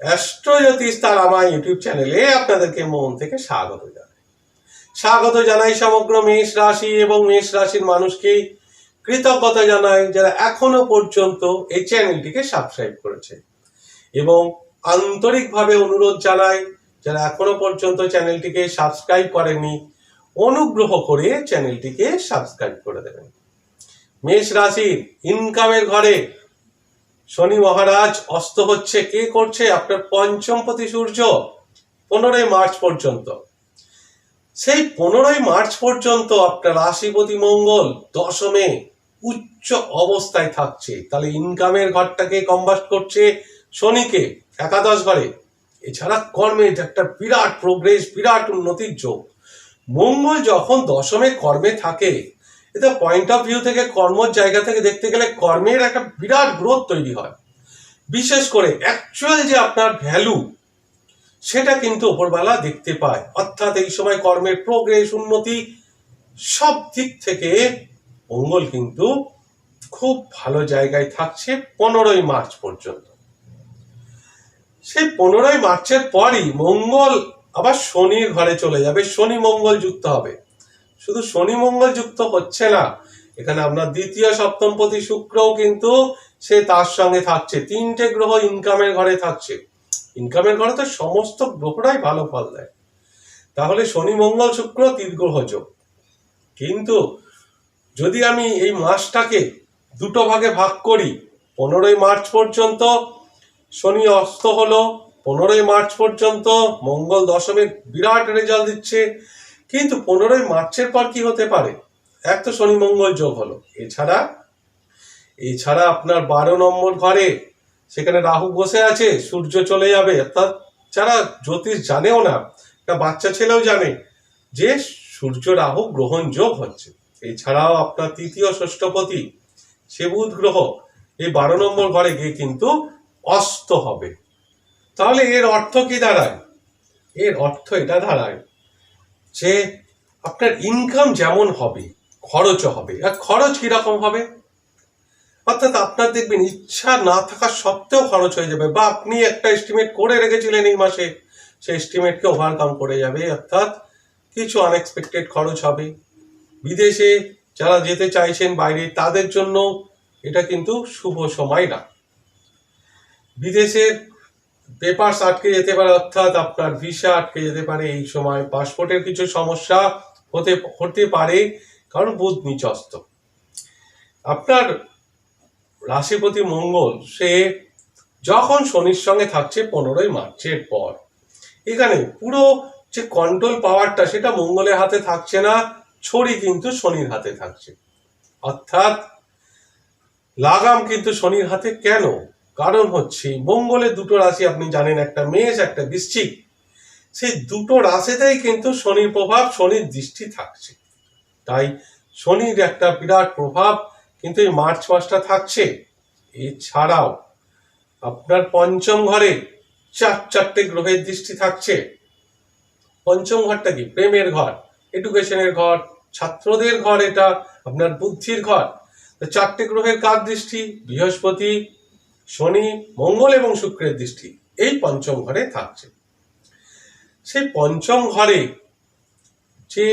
অ্যাস্ট্রোজ্যোতিষ তার আমার ইউটিউব চ্যানেলে আপনাদেরকে মন থেকে স্বাগত জানাই। স্বাগত জানাই সমগ্র মেষ রাশি এবং মেষ রাশির মানুষকে। কৃতজ্ঞতা জানাই যারা এখনও পর্যন্ত এই চ্যানেলটিকে সাবস্ক্রাইব করেছে। এবং আন্তরিকভাবে অনুরোধ জানাই যারা এখনও পর্যন্ত চ্যানেলটিকে সাবস্ক্রাইব করেনি অনুগ্রহ করে চ্যানেলটিকে সাবস্ক্রাইব করে দেবেন। মেষ রাশির ইনকামের ঘরে শনি মহারাজ অস্ত হচ্ছে। কে করছে? আপনার পঞ্চমপতি সূর্য। পনেরোই মার্চ পর্যন্ত। সেই পনেরোই মার্চ পর্যন্ত আপনার রাশিপতি মঙ্গল দশমে উচ্চ অবস্থায় থাকছে। তাহলে ইনকামের ঘরটাকে কম্বাস্ট করছে শনিকে, একাদশ ঘরে। এছাড়া কর্মের একটা বিরাট প্রোগ্রেস বিরাট উন্নতির যোগ। মঙ্গল যখন দশমে কর্মে থাকে এটা পয়েন্ট অফ ভিউ থেকে, কর্মর জায়গা থেকে দেখতে গেলে কর্মের একটা বিরাট গ্রোথ তৈরি হয়। বিশেষ করে অ্যাকচুয়াল যে আপনার ভ্যালু সেটা কিন্তু ওপরবেলা দেখতে পায়। অর্থাৎ এই সময় কর্মের প্রোগ্রেস উন্নতি, সব দিক থেকে মঙ্গল কিন্তু খুব ভালো জায়গায় থাকছে পনেরোই মার্চ পর্যন্ত। সেই পনেরোই মার্চের পরই মঙ্গল আবার শনির ঘরে চলে যাবে। শনি মঙ্গল যুক্ত হবে। শুধু শনি মঙ্গল যুক্ত হচ্ছে না। এখানে আপনার দ্বিতীয় সপ্তমপতি শুক্রও কিন্তু সে তার সঙ্গে থাকছে। তিনটে গ্রহ ইনকামের ঘরে থাকছে। ইনকামের ঘরে তো সমস্ত গ্রহরাই ভালো ফল দেয়। তাহলে শনি মঙ্গল শুক্র তিন গ্রহ যোগ। কিন্তু যদি আমি এই মাসটাকে দুটো ভাগে ভাগ করি, পনেরোই মার্চ পর্যন্ত শনি অস্ত হলো, পনেরোই মার্চ পর্যন্ত মঙ্গল দশমের বিরাট রেজাল্ট দিচ্ছে কিন্তু পনেরোই মার্চের পর কি হতে পারে? এক তো শনি মঙ্গল যোগ হলো। এছাড়া এছাড়া আপনার বারো নম্বর ঘরে, সেখানে রাহু বসে আছে, সূর্য চলে যাবে। অর্থাৎ যারা জ্যোতিষ জানেও না একটা বাচ্চা ছেলেও জানে যে সূর্য রাহু গ্রহণ যোগ হচ্ছে। এছাড়াও আপনার তৃতীয় ষষ্ঠপতি সে বুধ গ্রহ, এই বারো নম্বর ঘরে গিয়ে কিন্তু অস্ত হবে। তাহলে এর অর্থ কি দাঁড়ায়? এর অর্থ এটা দাঁড়ায় যে আপনার ইনকাম যেমন হবে, খরচও হবে। আর খরচ কীরকম হবে? অর্থাৎ আপনার দেখবেন ইচ্ছা না থাকা সত্ত্বেও খরচ হয়ে যাবে বা আপনি একটা এস্টিমেট করে রেখেছিলেন এই মাসে সেই এস্টিমেটকে ওভারকাম করে যাবে। অর্থাৎ কিছু আনএক্সপেক্টেড খরচ হবে। বিদেশে যারা যেতে চাইছেন বাইরে, তাদের জন্য এটা কিন্তু শুভ সময় না। বিদেশের পেপারস আটকে যেতে পারে, অর্থাৎ আপনার ভিসা আটকে যেতে পারে এই সময়। পাসপোর্টের কিছু সমস্যা হতে হতে পারে, কারণ বুধ নিচস্ত আপনার রাশিপতি মঙ্গল, সে যখন শনির সঙ্গে থাকছে পনেরোই মার্চের পর। এখানে পুরো যে কন্ট্রোল পাওয়ারটা সেটা মঙ্গলের হাতে থাকছে না, ছড়ি কিন্তু শনির হাতে থাকছে। অর্থাৎ লাগাম কিন্তু শনির হাতে কেন? কারণ হচ্ছে মঙ্গলের দুটো রাশি আপনি জানেন, একটা মেষ, একটা বৃশ্চিক। সেই দুটো রাশিতেই কিন্তু শনির প্রভাব, শনির দৃষ্টি থাকছে। তাই শনির একটা বিরাট প্রভাব কিন্তু এই মার্চ মাসটা থাকছে। এছাড়াও আপনার পঞ্চম ঘরে চার, চারটে গ্রহের দৃষ্টি থাকছে। পঞ্চম ঘরটা কি? প্রেমের ঘর এডুকেশনের ঘর, ছাত্রদের ঘর এটা, আপনার বুদ্ধির ঘর। চারটে গ্রহের কার দৃষ্টি? বৃহস্পতি শনি, মঙ্গল এবং শুক্রের দৃষ্টি এই পঞ্চম ঘরে থাকছে। সেই পঞ্চম ঘরে যে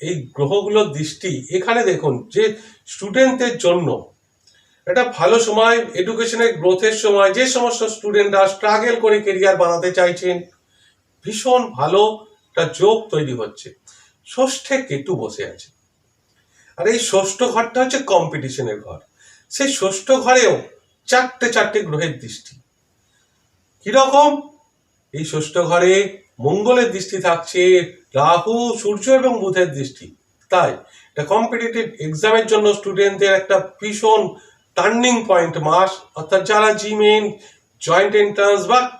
এই গ্রহগুলোর দৃষ্টি, এখানে দেখুন যে স্টুডেন্টদের জন্য এটা ভালো সময় এডুকেশনের গ্রোথের সময়, যে সমস্ত স্টুডেন্টরা স্ট্রাগল করে কেরিয়ার বানাতে চাইছেন, ভীষণ ভালো একটা যোগ তৈরি হচ্ছে। ষষ্ঠে কেতু বসে আছে। আর এই ষষ্ঠ ঘরটা হচ্ছে কম্পিটিশনের ঘর। সেই ষষ্ঠ ঘরেও চারটে চারটে গ্রহের দৃষ্টি। কীরকম? এই ষষ্ঠ ঘরে মঙ্গলের দৃষ্টি থাকছে, রাহু, সূর্য এবং বুধের দৃষ্টি। তাই এটা কম্পিটিটিভ এক্সামের জন্য স্টুডেন্টদের একটা ভীষণ টার্নিং পয়েন্ট মাস। অর্থাৎ যারা জিমেন জয়েন্ট এন্ট্রান্স বা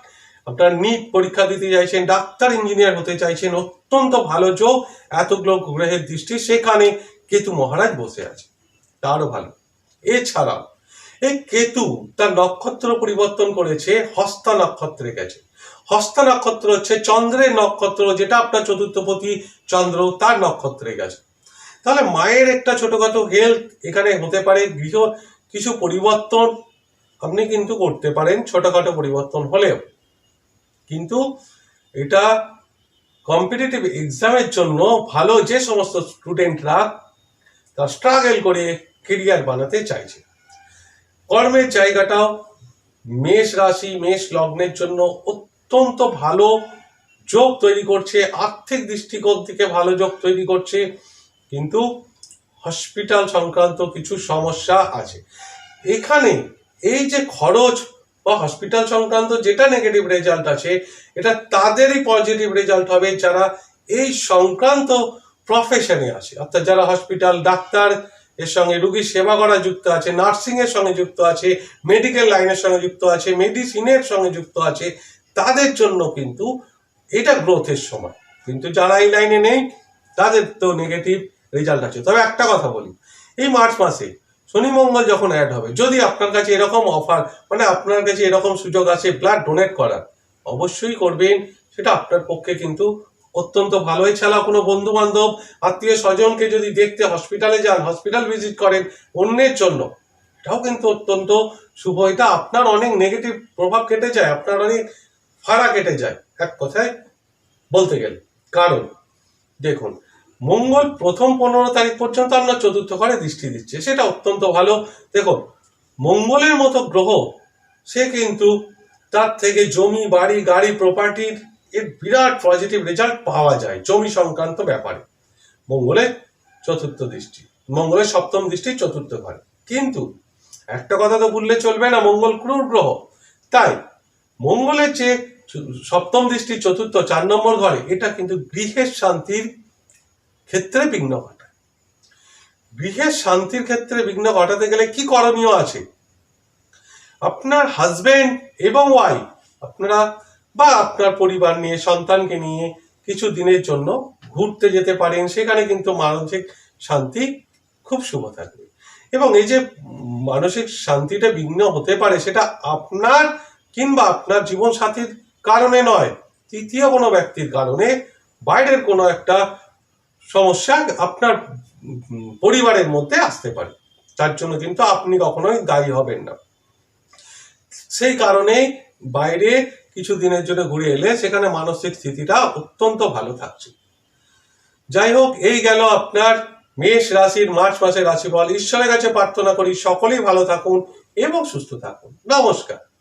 আপনার নিট পরীক্ষা দিতে চাইছেন, ডাক্তার ইঞ্জিনিয়ার হতে চাইছেন, অত্যন্ত ভালো যোগ, এতগুলো গ্রহের দৃষ্টি, সেখানে কেতু মহারাজ বসে আছে। তারও ভালো। এছাড়াও এই কেতু তার নক্ষত্র পরিবর্তন করেছে, হস্তা নক্ষত্রে গেছে। হস্তা নক্ষত্র হচ্ছে চন্দ্রের নক্ষত্র, যেটা আপনার চতুর্থপতি চন্দ্র তার নক্ষত্রে গেছে। তাহলে মায়ের একটা ছোটখাটো হেলথ এখানে হতে পারে, গৃহ কিছু পরিবর্তন আপনি কিন্তু করতে পারেন, ছোটখাটো পরিবর্তন হলেও। কিন্তু এটা কম্পিটিটিভ এক্সামের জন্য ভালো যে সমস্ত স্টুডেন্টরা তারা স্ট্রাগল করে কেরিয়ার বানাতে চাইছে। কর্মের জায়গাটাও মেষ রাশি, মেষ লগ্নের জন্য অত্যন্ত ভালো যোগ তৈরি করছে, আর্থিক দৃষ্টিকোণ থেকে ভালো যোগ তৈরি করছে, কিন্তু হসপিটাল সংক্রান্ত কিছু সমস্যা আছে। এখানে এই যে খরচ বা হসপিটাল সংক্রান্ত যেটা নেগেটিভ রেজাল্ট আছে, এটা তাদেরই পজিটিভ রেজাল্ট হবে যারা এই সংক্রান্ত প্রফেশনে আছে অর্থাৎ যারা হসপিটাল ডাক্তার এর সঙ্গে রুগীর সেবা করা যুক্ত আছে নার্সিং এর সঙ্গে যুক্ত আছে মেডিকেল লাইনের সঙ্গে যুক্ত আছে মেডিসিনের সঙ্গে যুক্ত আছে। তাদের জন্য কিন্তু এটা গ্রোথের সময়। কিন্তু যারা এই লাইনে নেই, তাদের তো নেগেটিভ রেজাল্ট আছে। তবে একটা কথা বলি, এই মার্চ মাসে শনি মঙ্গল যখন অ্যাড হবে, যদি আপনার কাছে এরকম অফার মানে আপনার কাছে এরকম সুযোগ আছে ব্লাড ডোনেট করার, অবশ্যই করবেন। সেটা আপনার পক্ষে কিন্তু অত্যন্ত ভালো এছাড়া কোনো বন্ধু বান্ধব আত্মীয় স্বজনকে যদি দেখতে হসপিটালে যান হসপিটাল ভিজিট করেন, অন্যের জন্য। এটাও কিন্তু অত্যন্ত শুভ। এটা আপনার অনেক নেগেটিভ প্রভাব কেটে যায়, আপনার অনেক ফাড়া কেটে যায়। এক কথায় বলতে গেলে। কারণ, দেখুন, মঙ্গল প্রথম পনেরো তারিখ পর্যন্ত আপনার চতুর্থ ঘরে দৃষ্টি দিচ্ছে। সেটা অত্যন্ত ভালো। দেখুন, মঙ্গলের মতো গ্রহ, সে কিন্তু তার থেকে জমি, বাড়ি, গাড়ি প্রপার্টির এর বিরাট পজিটিভ রেজাল্ট পাওয়া যায় জমি সংক্রান্ত ব্যাপারে। মঙ্গলের চতুর্থ দৃষ্টি মঙ্গলের সপ্তম দৃষ্টি, চতুর্থ ঘরে। কিন্তু একটা কথা তো ভুললে চলবে না, মঙ্গল ক্রূর গ্রহ। তাই মঙ্গলের যে সপ্তম দৃষ্টি, চতুর্থ, চার নম্বর ঘরে, এটা কিন্তু গৃহের শান্তির ক্ষেত্রে বিঘ্ন ঘটায়। গৃহের শান্তির ক্ষেত্রে বিঘ্ন ঘটাতে গেলে কি করণীয় আছে? আপনার হাজবেন্ড এবং ওয়াইফ আপনারা বা আপনার পরিবার নিয়ে, সন্তানকে নিয়ে কিছু দিনের জন্য ঘুরতে যেতে পারেন, সেখানে কিন্তু মানসিক শান্তি খুব শুভ থাকবে। এবং এই যে মানসিক শান্তিটা বিঘ্ন হতে পারে, সেটা আপনার কিংবা আপনার জীবন সাথীর কারণে নয়, তৃতীয় কোনো ব্যক্তির কারণে, বাইরের কোনো একটা সমস্যা আপনার পরিবারের মধ্যে আসতে পারে। তার জন্য কিন্তু আপনি কখনোই দায়ী হবেন না। সেই কারণেই বাইরে কিছু দিনের জন্য ঘুরে এলে সেখানে মানসিক স্থিতিটা অত্যন্ত ভালো থাকছে। যাই হোক, এই গেল আপনার মেষ রাশির মার্চ মাসের রাশিফল। ঈশ্বরের কাছে প্রার্থনা করি, সকলেই ভালো থাকুন এবং সুস্থ থাকুন। নমস্কার।